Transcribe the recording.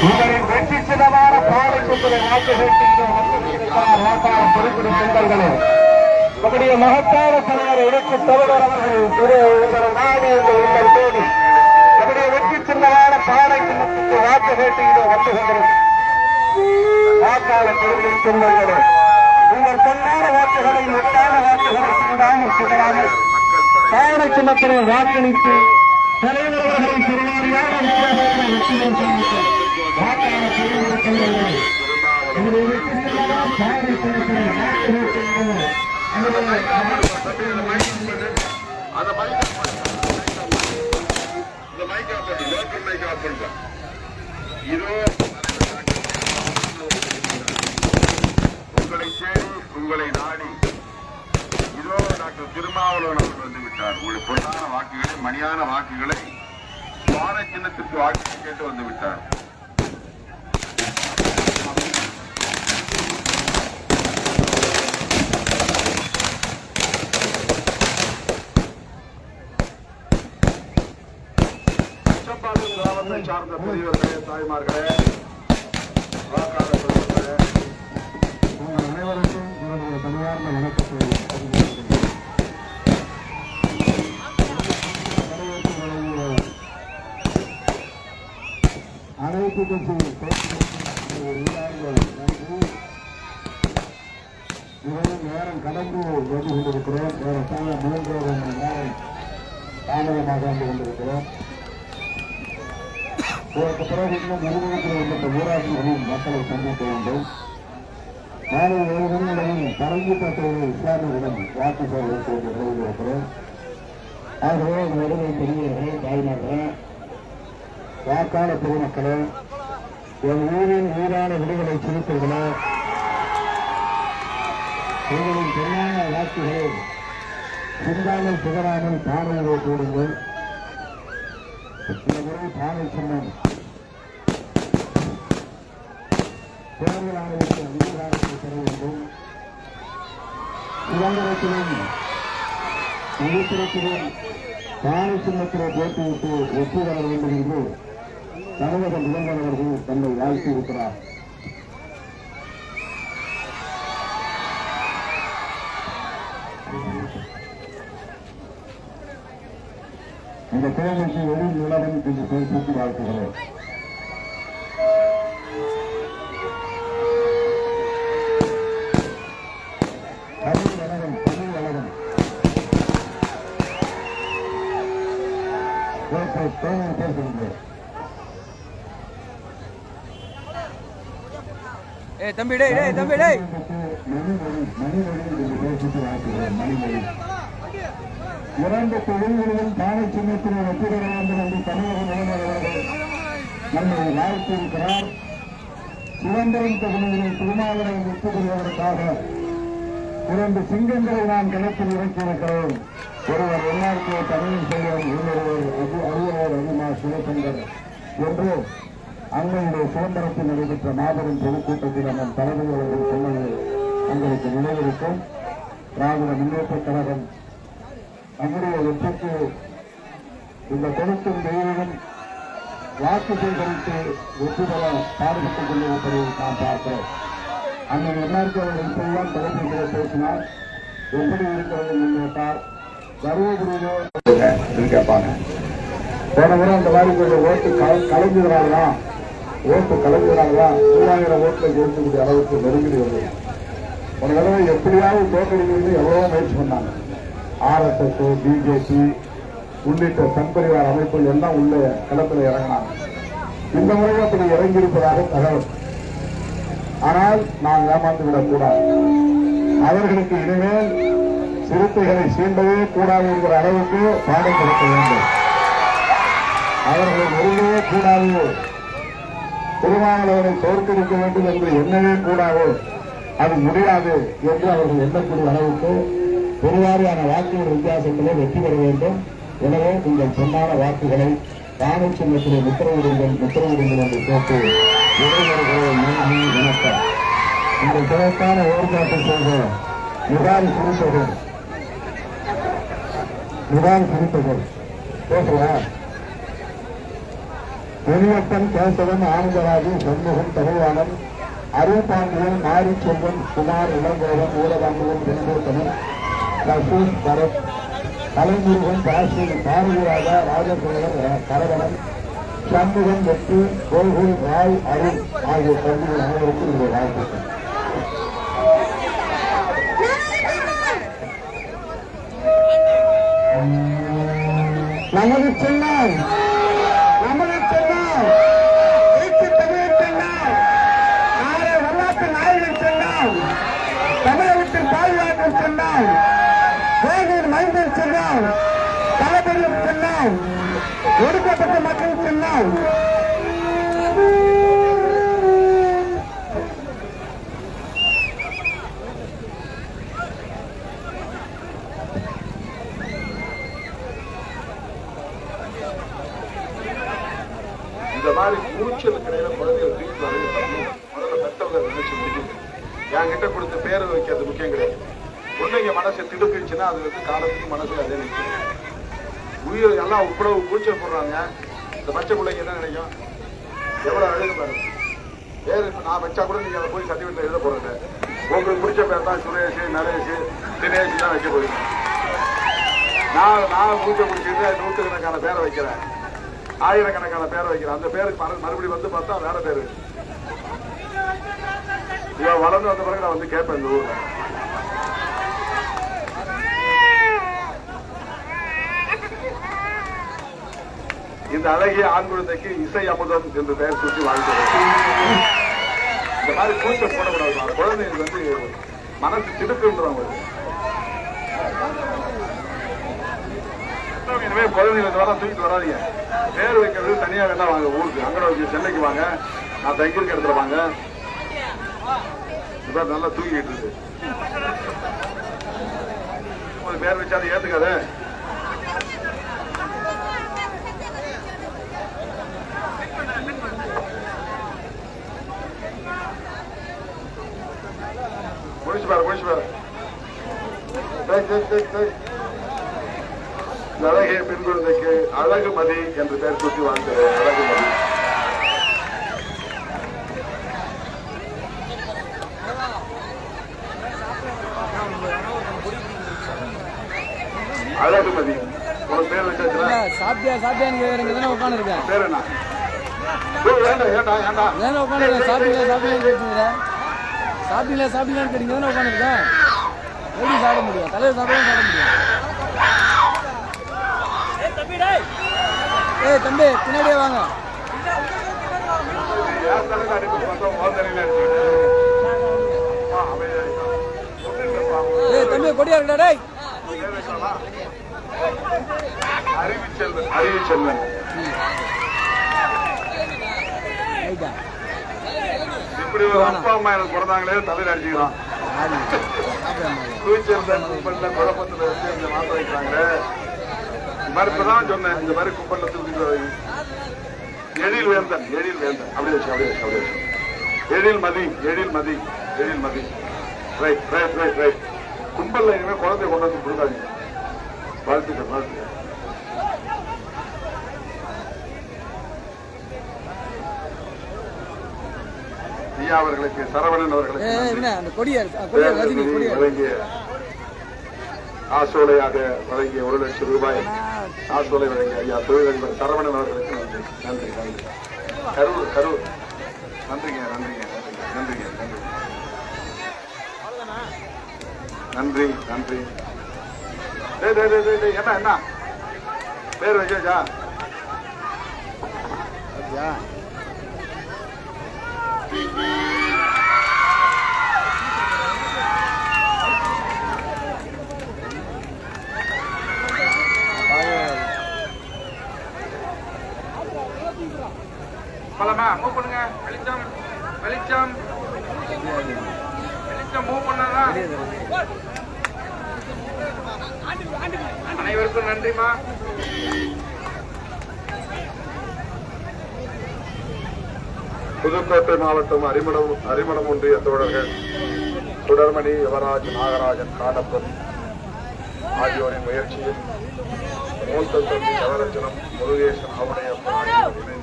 உங்களின் வெற்றி சின்னமான பாலைக்குத்திரை வாக்கு குறிப்பிடும் சொந்தங்களே நம்முடைய மகத்தான தலைவர் இடுக்கு தலைவர் அவர்கள் நாடு என்று உங்கள் தேடி நம்முடைய வெற்றி சின்னமான பாலை சின்னத்துக்கு வாக்கு கேட்டு வந்து கொண்டிருக்கும் வாக்காளர் குறிப்பிடும் சொந்தங்களே உங்கள் பொன்னான வாக்குகளை எட்டான வாக்குகளை சிந்தாமல் சிதறாமல் பாலை சின்னத்தினை வாக்களித்து தலைவர் அவர்களை திருவாரியான அந்த மைக் உங்களை தேடி உங்களை நாடி டாக்டர் திருமாவளவன் அவர்கள் வந்து விட்டார். உங்களுடைய பொன்னான வாக்குகளை மணியான வாக்குகளை சுவார சின்னத்திற்கு வாக்கு கேட்டு வந்து விட்டார். கிராமத்தை சார்ந்த பெரியவர்களே தாய்மார்களே வாக்காளர் அனைவருக்கும் என்னுடைய பணியார்ந்த வணக்கத்தை அனைத்து கட்சி ஊழியர்கள் நன்றி மிகவும் நேரம் கடந்து வந்து கொண்டிருக்கிறோம் ஏறத்தாழ மூன்றரை மணி நேரம் தாமதமாக வந்து கொண்டிருக்கிறோம் இதற்கு பிறகு இன்னும் நிறுவனத்தில் உள்ள ஊராட்சிகளின் மக்களை சந்திக்க வேண்டும் நாளை ஏழு மணி அளவில் இஸ்லாமியரிடம் வாக்கு சேவை செய்து எழுதியிருக்கிறோம் ஆகவே உங்களுடைய பெரியவர்கள் தாய்மார்கள் வாக்காளர் பொதுமக்களே என் ஊரின் ஊரான விடுதலை சிறுத்தைகளே உங்களின் பொன்னான வாக்குகளை சிந்தாமல் சிதறாமல் பானையிலே கூடுங்கள் இந்த முறை பானை சின்னம் தேர்தல் ஆணையத்தின் அங்கீகாரத்தை பெற வேண்டும். சுதந்திரத்திலும் சரித்திரத்திலும் பானை சின்னத்திலே போட்டியிட்டு வெற்றி பெற வேண்டும் என்று தமிழக முதல்வர் அவர்கள் தன்னை வாழ்த்தியிருக்கிறார் இந்த தேர்தலுக்கு எழில் நிலவன் என்று பேசி வாழ்த்துகிறேன் டேய் தம்பி டேய் டேய் தம்பி டேய். இரண்டு தொழில்களிலும் தானே சின்னத்தில் வெற்றி பெற வேண்டும் என்று தமிழக முதல்வர் அவர்கள் நம்மை வாழ்த்திருக்கிறார் சுதந்திரம் தொகுதியில் திருமாவளவை வெற்றி பெறுவதற்காக இரண்டு சிங்கங்களை நாம் களத்தில் இறக்கியிருக்கிறோம் ஒருவர் எல்லாருக்கும் தமிழ் செல்வன் இன்னொருவர் அபு அபிமா சிவசங்கர் என்று அண்மையிலே சிதம்பரத்தில் நடைபெற்ற மாபெரும் பொதுக்கூட்டத்தில் நம்ம தலைமை அவர்கள் சொன்னது உங்களுக்கு நினைவிருக்கும் திராவிட முன்னேற்ற கழகம் நம்முடைய வெற்றிக்கு இந்த கொடுக்கும் தெய்வம் வாக்கு சேகரித்து வெற்றி பெற பாடுபட்டுக் கொண்டிருப்பதை நாம் பார்க்கிறோம் அண்ணன் என்ஆர்கே அவர்கள் இப்பெல்லாம் தொலைபேசியில் பேசினார். எப்படி இருக்கிறது என்று கேட்டார். தருமபுரியிலோ கேட்பாங்க. போன முறை அந்த மாதிரி கொஞ்சம் ஓட்டு கல- ஓட்டு கலைஞ்சுகிறாங்களா மூவாயிரம் ஓட்டுல ஜெயிக்கக்கூடிய அளவுக்கு நெருங்கி வருது ஒரு தடவை எப்படியாவது தோற்கடிக்கணும்னு எவ்வளவோ முயற்சி பண்ணாங்க. ஆர்எஸ்எஸ் பிஜேபி உள்ளிட்ட தன்பரிவார் அமைப்புகள் எல்லாம் உள்ள களத்தில் இறங்கினாங்க. இந்த முறை அப்படி இறங்கியிருப்பதாக தகவல். ஆனால் நாம் ஏமாந்து விடக்கூடாது. அவர்களுக்கு இனிமேல் சிறுத்தைகளை சீண்டவே கூடாது என்கிற அளவுக்கு பாடம் கொடுக்க வேண்டும். அவர்கள் நெருங்கவே கூடாது. திருமாவளவரை தோற்கடிக்க வேண்டும் என்று எண்ணவே கூடாது. அது முடியாது என்று அவர்கள் எண்ணக்கூடிய அளவுக்கு பெருவாரியான வாக்குகள் வித்தியாசத்திலே வெற்றி பெற வேண்டும். எனவே உங்கள் சொன்னான வாக்குகளை தானே சின்னத்திலே உத்தரவிடுங்கள் உத்தரவிடுங்கள் என்று கேட்டு இளைஞர்களே நன்றி உங்கள் சிறப்பான ஏற்பாட்டை செய்த நிதான சிறுத்தைகள் நிதான சிறுத்தைகள் பேசுகிறேன் பொன்வட்டம் கேசவன் ஆனந்தராஜன் சண்முகம் தகவாளன் அருள்பாண்டியன் மாரிச்செல்வன் குமார் இளங்கோவன் ஊரபாண்டியன் வெண்கோட்டவன் ரசூல் பரத் கலைமுருகன் பாசி பாரதிராஜா ராஜகுமார் கரவணன் சண்முகம் வெற்றி கோகுல் ராய் அருண் ஆகிய கல்விகள் அனைவருக்கும் இந்த வாழ்த்துக்கள். நமது சென்னம் நமது சென்னம் வீட்டு தமிழ் சென்னம் நாளை வரலாற்று நாயகன் சென்னம் தமிழகத்தின் பாதுகாப்பு சென்னம் வேலூர் மைந்தர் சென்னம் தளபதி சென்னம் ஒடுக்கப்பட்ட மக்கள் சென்னம் இந்த மாதிரி கூச்சல் கிடையில குழந்தைகள் வீட்டில் அழகு பண்ணி முதல்ல பெற்றவங்க நினைச்சு முடிக்கணும் என்கிட்ட கொடுத்து பேரை வைக்கிறது முக்கியம் கிடையாது. பிள்ளைங்க மனசை திடுக்குச்சுன்னா அது வந்து காலத்துக்கு மனசு அதே நிற்கும் உயிர் எல்லாம் இவ்வளவு கூச்சல் போடுறாங்க. இந்த பச்சை பிள்ளைங்க என்ன நினைக்கும்? எவ்வளோ அழகு பாருங்க பேர் இப்போ நான் வச்சா கூட நீங்கள் அதை போய் சர்டிஃபிகேட்டில் எழுத போறீங்க உங்களுக்கு பிடிச்ச பேர் தான் சுரேஷ் நரேஷ் தினேஷ் தான் வைக்க போறீங்க. நான் நான் மூச்சை பிடிச்சிட்டு நூற்றுக்கணக்கான பேரை வைக்கிறேன். ஆயிரக்கணக்கான பேரை வைக்கிறேன். அந்த பேருக்கு மறு- மறுபடியும் வந்து பார்த்தா வேற பேர். இவன் வளர்ந்து வந்த பிறகு நான் வந்து கேட்பேன் இந்த ஊரில். இந்த அழகிய ஆண் குழந்தைக்கு இசை அமுதம் என்று பெயர் சூட்டி வாழ்கிறது இந்த மாதிரி கூச்சல் போடக்கூடாது. குழந்தைங்க வந்து மனசு திடுக்குன்றவங்க இனிமே குழந்தைங்க இந்த வாரம் தூக்கிட்டு வராதீங்க. பேர் வைக்கிறது தனியா வேணா வாங்க ஊருக்கு. அங்கே வச்சு சென்னைக்கு வாங்க. நான் தங்கியிருக்க இடத்துல வாங்க. இப்ப நல்லா தூக்கிட்டு இருக்கு. ஒரு பேர் வச்சு அதை ஏத்துக்காத முடிச்சு பாரு முடிச்சு பாரு. அழகிய பெண் குழந்தைக்கு அழகு மதி என்று பெயர் சூட்டி வாழ்ந்தது. அழகு மதி. அழகு மதி. உனக்கு பேர் வச்சாச்சுல சாப்பிட்டியா சாப்பிட்டியான்னு கேட்குறேங்க தானே உட்காந்துருக்கேன் பேர் என்ன? ஏண்டா ஏண்டா ஏண்டா? தானே உட்காந்துருக்கேன் சாப்பிட்டீங்களா சாப்பிட்டீங்கன்னு கேட்டுங்க சாப்பிட்டீங்களா சாப்பிட்டீங்களான்னு கேட்டீங்க தானே உட்காந்துருக்கேன் எப்படி சாப்பிட முடியும்? தலையில் சாப்பிட சாப்பிட முடியும். ஏய் தம்பி பின்னாடியே வாங்க. ஏய் தம்பி கொடியா இருக்கடா டேய்? அறிவுச்செல்வன் அறிவுச்செல்வன் ரைட்டா இப்படி ஒரு அப்பா அம்மா எனக்கு பிறந்தாங்களே தலையில அடிச்சுக்கிறான் ஆடி சாப்பிடாம குவிச்சிருந்த கும்பல்ல குழப்பத்துல வச்சு இந்த மாற்ற வைக்கிறாங்களே இந்த மாதிரி இப்பதான் சொன்னேன் இந்த மாதிரி கும்பல்ல தூக்கிட்டு வர்றது. எழில் வேந்தன் எழில் வேந்தன். அப்படியே வச்சு அப்படியே வச்சு அப்படியே வச்சு. Ezhil Mathi Ezhil Mathi Ezhil Mathi. Right right right right கும்பல்ல இனிமேல் குழந்தை கொண்டு வந்து கொடுக்காதீங்க. வாழ்த்துக்கள் வாழ்த்துக்கள். ஐயா அவர்களுக்கு சரவணன் அவர்களுக்கு நன்றி. வழங்கிய ஆசோலையாக வழங்கிய ஒரு லட்சம் ரூபாய் ஆசோலை வழங்கிய ஐயா தொழிலதிபர் சரவணன் அவர்களுக்கு நன்றி. நன்றி நன்றி. கரூர் கரூர். நன்றிங்க நன்றிங்க நன்றிங்க நன்றி நன்றி. டேய், டேய், டேய், டேய், டேய், என்ன என்ன? பேர் அப்படியா பலமா மூவ் பண்ணுங்க. வெளிச்சம் வெளிச்சம். வெளிச்சம் மூவ் பண்ணாதான் அனைவருக்கும் நன்றிமா புதுக்கோட்டை மாவட்டம் அரிமளம் அரிமளம் ஒன்றிய தோழர்கள் சுடர்மணி யுவராஜ் நாகராஜன் காடப்பன் ஆகியோரின் முயற்சியில் மூத்த தம்பி நவரஞ்சனம் முருகேசன் அவருடைய ஆகியோர் இணைந்து